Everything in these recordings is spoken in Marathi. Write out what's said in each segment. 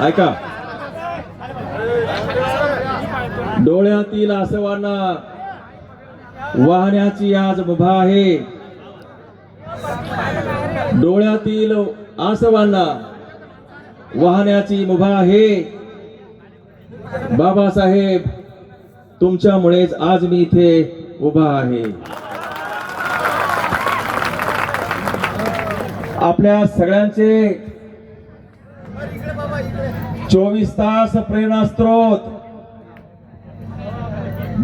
ऐका. डोळ्यातील आसवांना वाहण्याची आज मुभा आहे. डोळ्यातील आसवांना वाहण्याची मुभा आहे. बाबासाहेब तुमच्यामुळेच आज मी इथे उभा आहे. आपल्या सगळ्यांचे चोवीस तास प्रेरणा स्त्रोत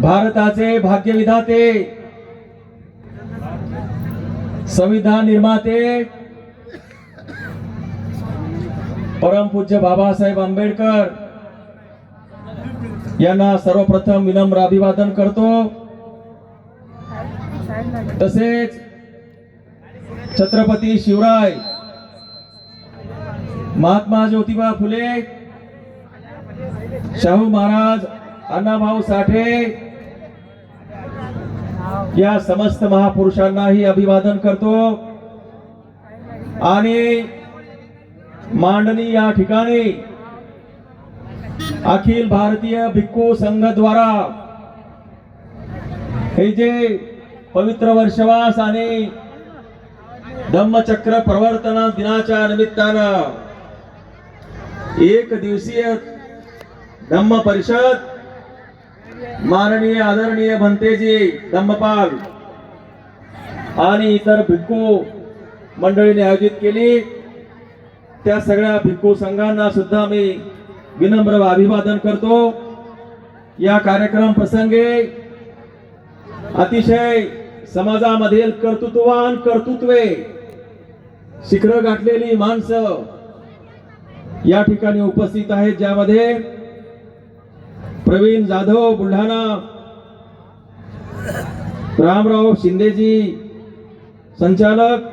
भारताचे भाग्यविधाते संविधान निर्माते परमपूज्य बाबासाहेब आंबेडकर यांना सर्वप्रथम विनम्र अभिवादन करतो. तसेच छत्रपती शिवराय महात्मा ज्योतिबा फुले शाहू महाराज अण्णाभाऊ साठे या समस्त महापुरुषांनाही अभिवादन करतो. आणि मांडणी या ठिकाणी अखिल भारतीय भिक्खू संघ द्वारा हे जे पवित्र वर्षवास आणि धम्मचक्र प्रवर्तन दिनाच्या निमित्तानं एक दिवसीय धम्म परिषद माननीय आदरणीय भंतेजी धम्मपाल आणि इतर भिक्खू मंडळीने आयोजित केली. त्या सगळ्या भिक्खू संघांना सुद्धा मी विनम्र अभिवादन करतो. या कार्यक्रम प्रसंगे अतिशय समाजामधील कर्तृत्ववान कर्तृत्वे शिखर गाठलेली माणसं या ठिकाणी उपस्थित आहेत ज्यामध्ये प्रवीण जाधव बुलढाणा रामराव शिंदेजी संचालक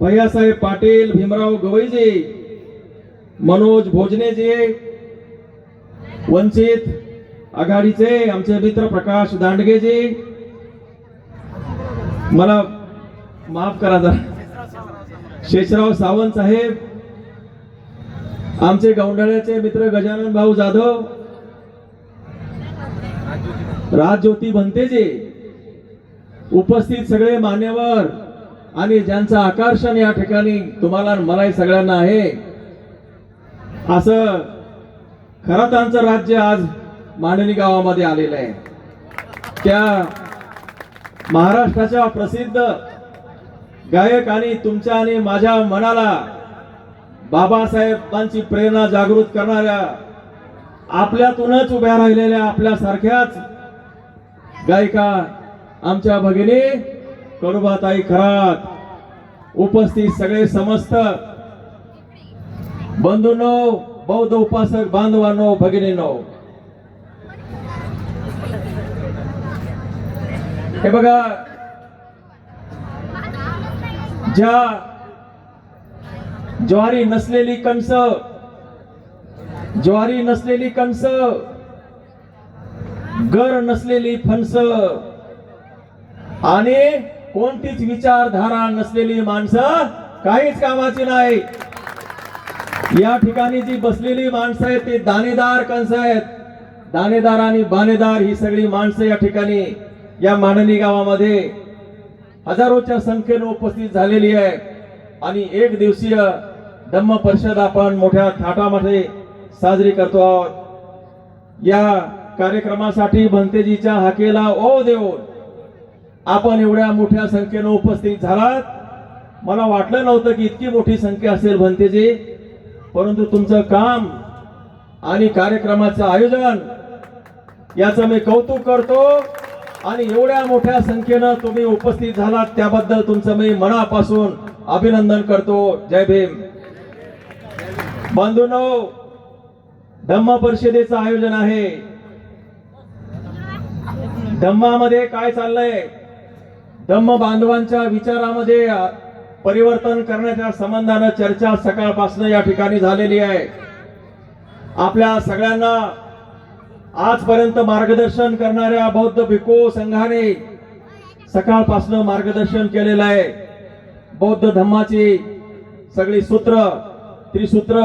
भैयासाहेब पाटील भीमराव गवईजी मनोज भोजनेजी वंचित आघाडीचे आमचे मित्र प्रकाश दांडगेजी. मला माफ करा जरा. शेषराव सावंत साहेब आमचे गौंडाळ्याचे मित्र गजानन भाऊ जाधव राजज्योती भंतेजी उपस्थित सगळे मान्यवर आणि ज्यांचं आकर्षण या ठिकाणी तुम्हाला मलाही सगळ्यांना आहे. असं खरं त्यांचं राज्य आज मांडणी गावामध्ये आलेलं आहे. त्या महाराष्ट्राच्या प्रसिद्ध गायक आणि तुमच्या आणि माझ्या मनाला बाबासाहेबांची प्रेरणा जागृत करणाऱ्या आपल्यातूनच उभ्या राहिलेल्या आपल्यासारख्याच गायिका आमच्या भगिनी कडुबाताई खरात उपस्थित सगळे समस्त बंधूंनो बौद्ध उपासक बांधवांनो भगिनीनो. हे बघा ज्या ज्वारी नसलेली कणस ज्वारी नसलेली कणस गर नसलेली फणस. आणि कोणतीच विचारधारा नसलेली माणसं काहीच कामाची नाही. या ठिकाणी जी बसलेली माणसं आहेत ती दाणेदार कणस आहेत. दाणेदार आणि बाणेदार ही सगळी माणसं या ठिकाणी या मांडणी गावामध्ये हजारोच्या संख्येनं उपस्थित झालेली आहे आणि एक दिवसीय धम्म परिषद आपण मोठ्या थाटामध्ये साजरी करतो आहोत. या कार्यक्रमासाठी भंतेजीच्या हाकेला ओ देऊन आपण एवढ्या मोठ्या संख्येनं उपस्थित झालात. मला वाटलं नव्हतं की इतकी मोठी संख्या असेल भंतेजी परंतु तुमचं काम आणि कार्यक्रमाचं आयोजन याचं मी कौतुक करतो आणि एवढ्या मोठ्या संख्येनं तुम्ही उपस्थित झालात त्याबद्दल तुमचं मी मनापासून अभिनंदन करतो. जय भीम. बंधूंनो धम्म परिषदेचं आयोजन आहे. धम्मामध्ये काय चाललंय? धम्म बांधवांच्या विचारामध्ये परिवर्तन करण्याच्या संबंधानं चर्चा सकाळपासून या ठिकाणी झालेली आहे. आपल्या सगळ्यांना आजपर्यंत मार्गदर्शन करणाऱ्या बौद्ध भिको संघाने सकाळपासून मार्गदर्शन केलेलं आहे. बौद्ध धम्माची सगळी सूत्र त्रिसूत्र